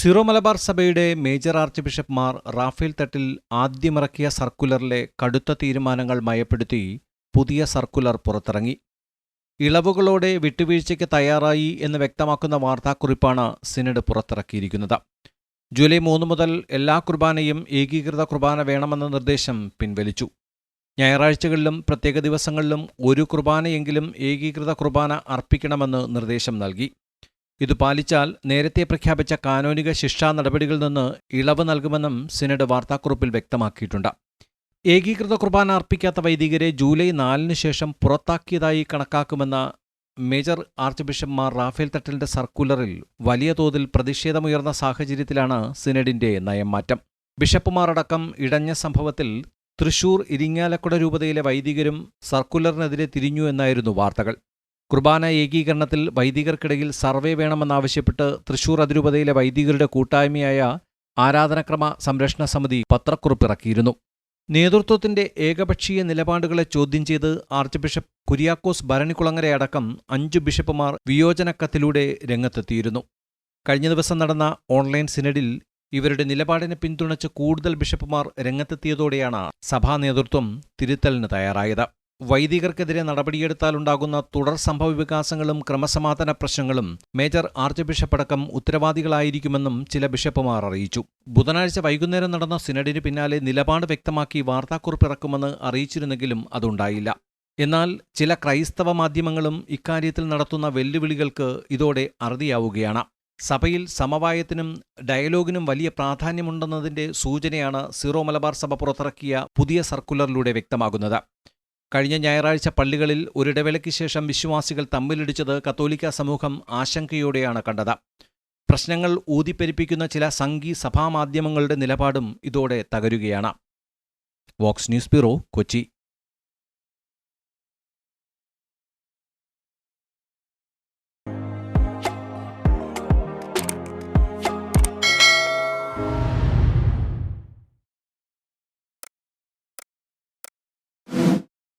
Syro Malabar സഭയുടെ major arch ബിഷപ്പ്മാർ റാഫേൽ തട്ടിൽ ആദ്യമിറക്കിയ സർക്കുലറിലെ കടുത്ത തീരുമാനങ്ങൾ മയപ്പെടുത്തി പുതിയ സർക്കുലർ പുറത്തിറങ്ങി. ഇളവുകളോടെ വിട്ടുവീഴ്ചയ്ക്ക് തയ്യാറായി എന്ന് വ്യക്തമാക്കുന്ന വാർത്താക്കുറിപ്പാണ് സിനഡ് പുറത്തിറക്കിയിരിക്കുന്നത്. ജൂലൈ മൂന്ന് മുതൽ എല്ലാ കുർബാനയും ഏകീകൃത കുർബാന വേണമെന്ന നിർദ്ദേശം പിൻവലിച്ചു. ഞായറാഴ്ചകളിലും പ്രത്യേക ദിവസങ്ങളിലും ഒരു കുർബാനയെങ്കിലും ഏകീകൃത കുർബാന അർപ്പിക്കണമെന്ന് നിർദ്ദേശം നൽകി. ഇത് പാലിച്ചാൽ നേരത്തെ പ്രഖ്യാപിച്ച കാനോനിക ശിക്ഷാ നടപടികളിൽ നിന്ന് ഇളവ് നൽകുമെന്നും സിനഡ് വാർത്താക്കുറിപ്പിൽ വ്യക്തമാക്കിയിട്ടുണ്ട്. ഏകീകൃത കുർബാന അർപ്പിക്കാത്ത വൈദികരെ ജൂലൈ നാലിന് ശേഷം പുറത്താക്കിയതായി കണക്കാക്കുമെന്ന മേജർ ആർച്ച് ബിഷപ്പ്മാർ റാഫേൽ തട്ടലിന്റെ സർക്കുലറിൽ വലിയ തോതിൽ പ്രതിഷേധമുയർന്ന സാഹചര്യത്തിലാണ് സിനഡിന്റെ നയംമാറ്റം. ബിഷപ്പുമാരടക്കം ഇടഞ്ഞ സംഭവത്തിൽ തൃശൂർ ഇരിങ്ങാലക്കുട രൂപതയിലെ വൈദികരും സർക്കുലറിനെതിരെ തിരിഞ്ഞു എന്നായിരുന്നു വാർത്തകൾ. കുർബാന ഏകീകരണത്തിൽ വൈദികർക്കിടയിൽ സർവേ വേണമെന്നാവശ്യപ്പെട്ട് തൃശൂർ അതിരൂപതയിലെ വൈദികരുടെ കൂട്ടായ്മയായ ആരാധനക്രമ സംരക്ഷണ സമിതി പത്രക്കുറിപ്പിറക്കിയിരുന്നു. നേതൃത്വത്തിന്റെ ഏകപക്ഷീയ നിലപാടുകളെ ചോദ്യം ചെയ്ത് ആർച്ച് ബിഷപ്പ് കുര്യാക്കോസ് ഭരണിക്കുളങ്ങരയടക്കം അഞ്ചു ബിഷപ്പുമാർ വിയോജനക്കത്തിലൂടെ രംഗത്തെത്തിയിരുന്നു. കഴിഞ്ഞ ദിവസം നടന്ന ഓൺലൈൻ സിനഡിൽ ഇവരുടെ നിലപാടിനെ പിന്തുണച്ച് കൂടുതൽ ബിഷപ്പുമാർ രംഗത്തെത്തിയതോടെയാണ് സഭാ നേതൃത്വം തിരുത്തലിന് തയ്യാറായത്. വൈദികർക്കെതിരെ നടപടിയെടുത്താലുണ്ടാകുന്ന തുടർ സംഭവ വികാസങ്ങളും ക്രമസമാധാന പ്രശ്നങ്ങളും മേജർ ആർച്ച് ബിഷപ്പ് അടക്കം ഉത്തരവാദികളായിരിക്കുമെന്നും ചില ബിഷപ്പുമാർ അറിയിച്ചു. ബുധനാഴ്ച വൈകുന്നേരം നടന്ന സിനഡിന് പിന്നാലെ നിലപാട് വ്യക്തമാക്കി വാർത്താക്കുറിപ്പ് ഇറക്കുമെന്ന് അറിയിച്ചിരുന്നെങ്കിലും അതുണ്ടായില്ല. എന്നാൽ ചില ക്രൈസ്തവ മാധ്യമങ്ങളും ഇക്കാര്യത്തിൽ നടത്തുന്ന വെല്ലുവിളികൾക്ക് ഇതോടെ അറുതിയാവുകയാണ്. സഭയിൽ സമവായത്തിനും ഡയലോഗിനും വലിയ പ്രാധാന്യമുണ്ടെന്നതിന്റെ സൂചനയാണ് സീറോ മലബാർ സഭ പുറത്തിറക്കിയ പുതിയ സർക്കുലറിലൂടെ വ്യക്തമാകുന്നത്. കഴിഞ്ഞ ഞായറാഴ്ച പള്ളികളിൽ ഒരിടവേളയ്ക്ക് ശേഷം വിശ്വാസികൾ തമ്മിലിടിച്ചത് കത്തോലിക്ക സമൂഹം ആശങ്കയോടെയാണ് കണ്ടത്. പ്രശ്നങ്ങൾ ഊതിപ്പെരിപ്പിക്കുന്ന ചില സംഘി സഭാമാധ്യമങ്ങളുടെ നിലപാടും ഇതോടെ തകരുകയാണ്. Vox news bureau Kochi.